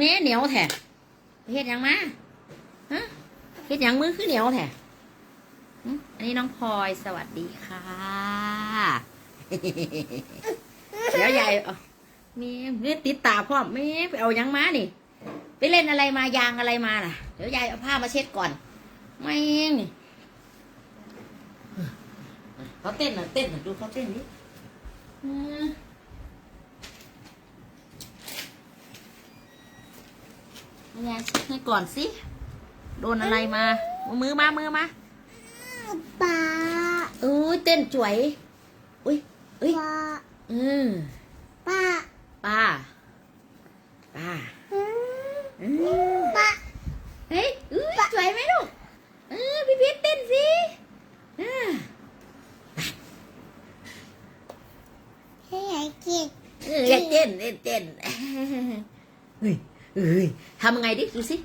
แม่เหนียวแท้เฮ็ดหยังมาฮะเฮ็ดหยังมือคือเหนียวแท้หึอันนี้น้องพลอยสวัสดีค่ะ เดี๋ยวยายเอาแม่เล่นติดตาพ่อมแม่ไปเอาหยังมานี่ ไปเล่นอะไรมายางอะไรมาล่ะ เดี๋ยวยายเอาผ้ามาเช็ดก่อนแม่งนี่เขาเต้นน่ะเต้นน่ะดูเขาเต้นดิอืมเอา ยายเช็ดให้ก่อนสิ โดนอะไรมา มือมา มือมาป้าเอ้ยเต้นจ๋วย อุ้ยอุ้ยป้าอืมป้าป้าป้าอืมอืมป้าเฮ้ยอุ้ยสวยไหมลูกเออพี่พีชเต้นสิอ่าให้ยายกินเอออยากเต้นเต้นเต้นเฮ้ย เอ้ยทำไงดิดูสิ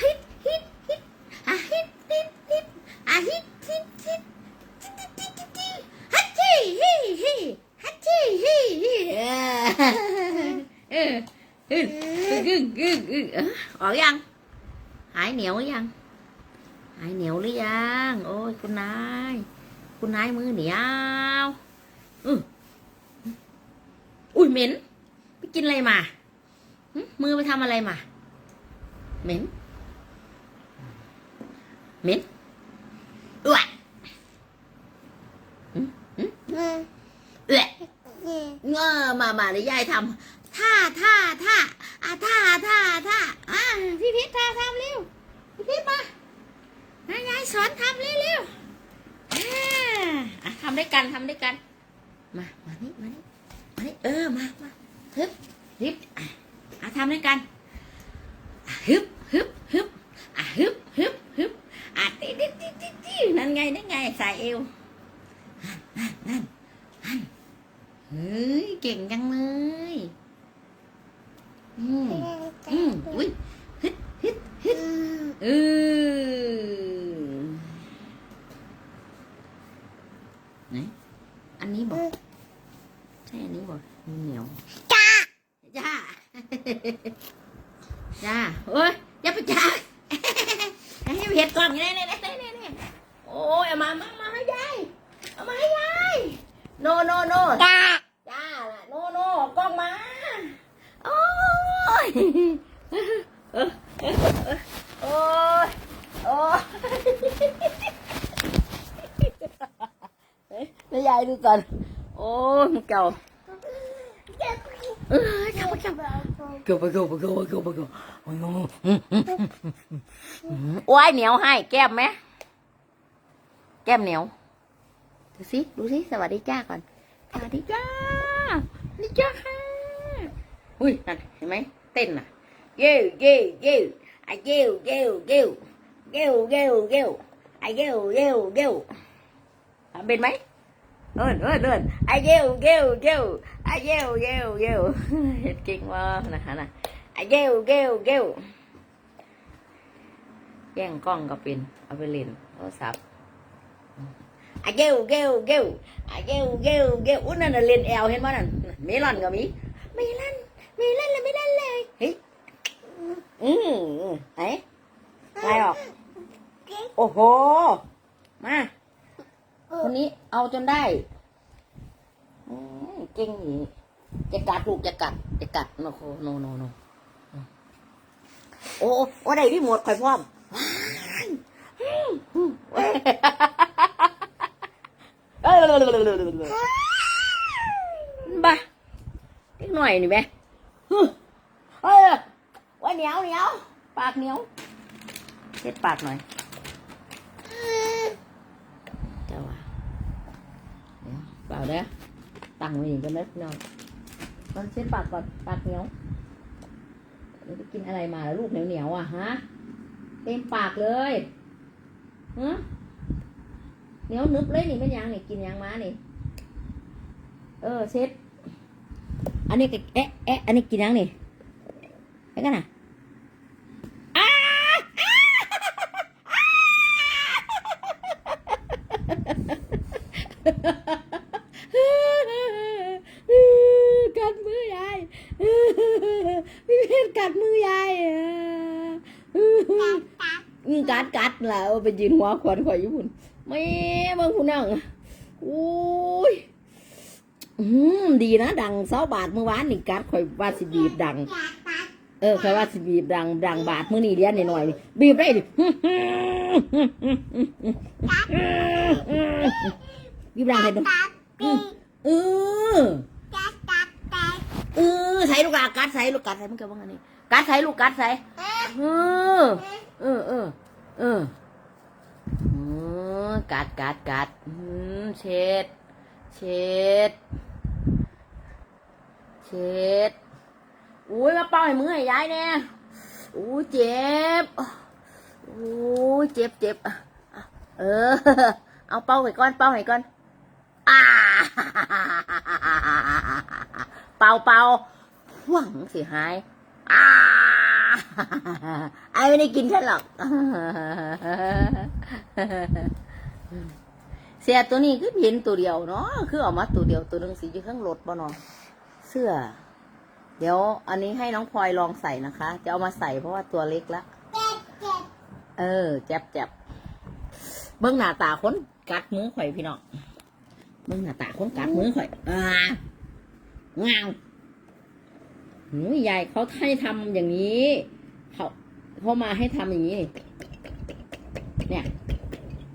ฮิตฮิตฮิตอะฮิตฮิตฮิตอะฮิตฮิตฮิตฮิตฮิตฮิตฮัตชีฮิฮิฮัตชีฮิฮิเออเออเออเออเออออกยัง หายเหนียวหรือยัง หายเหนียวหรือยัง โอ้ยคุณนาย คุณนายมือเหนียวอืออุ้ยเหม็นไปกินอะไรมา มือไปทำอะไรมาเหม็นเหม็นอ้วอืมเอ้ออืมเงอมามาเดี๋ยวยายทำท่าท่าท่าอะท่าท่าท่าอะพี่พิษท่าทำเร็วพี่พิษมานายยายสอนทำเร็วๆอ่าอะทำด้วยกันทำด้วยกัน มา มานี่ มานี่ มานี่ เออ มา มาฮึบฮึบอะอะ ทำด้วยกันอะฮึบฮึบฮึบอะฮึบฮึบฮึบอะติดติดติดติดติดนั่นไงนั่นไงใส่เอวนั่นนั่นนั่นเฮ้ยเก่งจังเลยอืมอืมอุ้ยฮึดฮึดฮึดอืมเออไหนอันนี้บอกใช่อันนี้บอกเหนียวจ้าจ้า จ้าโอ้ยอย่าไปจ้าให้เห็ดกล่องนี่นี่นี่นี่นี่โอ้ยเอามามามาให้ยายเอามาให้ยายโนโนโนจ้าจ้าล่ะโนโนกล้องมาโอ้ยโอ้ยโอ้ยเฮ้ยแล้วยายดูก่อนโอ้ยมันเก่า เกือบไปเกือบไปเกือบไปเกือบไปเกือบโอ้ยเหนียวให้ แก้มไหมแก้มเหนียว ดูสิดูสิสวัสดีจ้าก่อน สวัสดีจ้านี่จ้าค่ะอุ้ยนั่นเห็นไหมเต้นอ่ะ เย้เย้เย้ไอเย้เย้เย้เย้เย้เย้ไอเย้เย้เย้ทำเป็นไหมเอินเอินเอินไอเย้เย้เย้ ไอ้เย้เย้เย้เห็ดเก่งมากนะฮะนะไอ้เย้เย้เย้แย่งกล้องก็เป็นเอาไปเล่นโทรศัพท์ไอ้เย้เย้เย้ไอ้เย้เย้เย้อุ้ยนั่นน่ะเล่นแอลเห็นมั้ยนั่นเมลอนก็มีเมลอนเมลอนเลยไม่ได้เลยเฮ้ยอืมไหนไล่ออกโอ้โหมาคนนี้เอาจนได้อืม เก่งอีกจะกัดลูกจะกัดจะกัดโนโคโนโนโนโอ้โอ้ได้รีโมทคอยพร้อมเอ้ยบ้าเล็กหน่อยนี่ไหมเฮ้ยว่าเหนียวเหนียวปากเหนียวเช็ดปากหน่อยเจ้าว่าเดี๋ยวเปล่าเด้อ ตั้งไว้อย่างกันนะพี่น้องตอนเช็ดปากก่อนปากเหนียวนี่ไปกินอะไรมาแล้วลูกเหนียวเหนียวอะฮะเต็มปากเลยฮะเหนียวนึบเลยนี่เป็นยังนี่กินยังมานี่เออเช็ดอันนี้ก็เอ๊ะเอ๊ะอันนี้กินยังนี่ไปกันนะอ้ากัดมือยายพี่เพชร กัดมือยายอะอืม กัดกัดแล้วไปยืนหัวขวานข่อยอยู่พุ่นแม่เบิ่งผู้นั่งอุ้ยอืมดีนะ ดังเสาบาทเมื่อวานนี่กัดข่อยว่าสิบีบดัง เออข่อยว่าสิบีบดัง ดังบาทมื้อนี้เรียนหน่อยๆนี่บีบได้ดิบีบดังให้ดูเออเออใส่ลูกกากัดใส่ลูกกัดใส่มันเกี่ยวกับอันนี้ กัดใส่ลูกกัดใส่เออเออเออเออเออกัดกัดกัดอืมเช็ด เช็ด เช็ด อุ้ยมาเป่าให้มือให้ยายแน่อุ้ยเจ็บอุ้ยเจ็บเจ็บอะอะเออ เอาเป่าให้ก่อน เป่าให้ก่อนอ่าเป่าเป่าหวังสิหายอ่า ไอ้ไม่ได้กินฉันหรอก เสียตัวนี้คือเห็นตัวเดียวเนาะ คือออกมาตัวเดียวตัวหนึงสีอยู่ข้างรถบ่เนาะเสื้อ เดี๋ยว อันนี้ให้น้องพลอยลองใส่นะคะ จะเอามาใส่เพราะว่าตัวเล็กละ เออ แจ็บแจ็บเบิ้องหน้าตาคนกัดมือข่อยพี่น้องเบิ้องหน้าตาคนกัดมือข่อยอ่างาว ยายเขาให้ทำอย่างนี้เขาเขามาให้ทำอย่างนี้ เนี่ย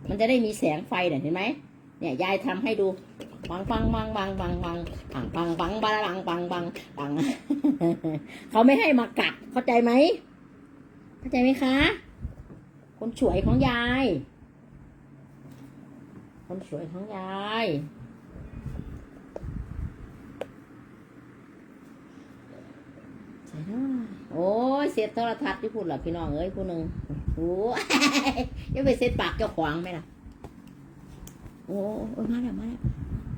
มันจะได้มีแสงไฟเนี่ยเห็นไหมเนี่ยยายทำให้ดูปังปังปังปังปังปังปังปังปังปังปังปังปังปังเขาไม่ให้มากัดเข้าใจไหมเข้าใจไหมคะ คนสวยของยาย คนสวยของยายใส่ได้โอ้ย เสียโทรทัศน์ที่พูดหรอพี่น้องเอ้ยผู้หนึ่งโอ้ยยังไปเซ็ตปากเจ้าขวางไหมล่ะ โอ้โอ้ยมาแล้วมาแล้ว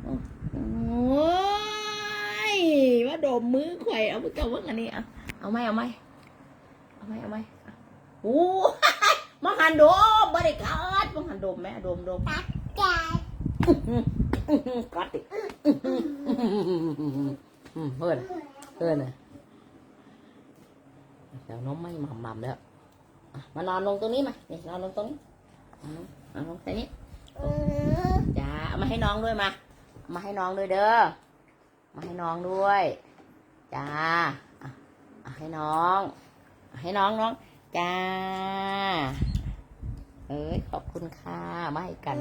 โอ้โอ้ยว่าโดมมือไข่อยเอามือกับมึงอันนี้เอาเอาไหมเอาไหมเอาไหมเอาไหมโอ้ยมาหันโดมบริการมาหันโดมแม่โดมโดมกัดดิอืมเพื่อนเพื่อนเลย เดี๋ยวน้องไม่หม่ำๆแล้วมานอนลงตรงนี้มาเนี่ยนอนลงตรงนี้นอนลงนอนตรงนี้จ้าเอามาให้น้องด้วยมามาให้น้องด้วยเด้อมาให้น้องด้วยจ้าอะให้น้อง ให้น้องน้องจ้าเอ้ยขอบคุณค่ะมาให้กัน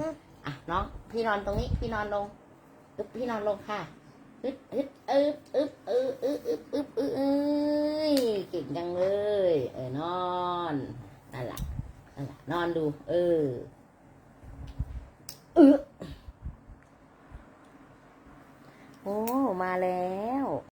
อะน้องพี่นอนตรงนี้ พี่นอนลงอึบพี่นอนลงค่ะ อึบอึบอึบอึบอึบอึบอึบอึดอึบเอ้ยเก่งจังเลย เออนอนนั่นแหละนั่นแหละนอนดู เออเออโอ้ มาแล้ว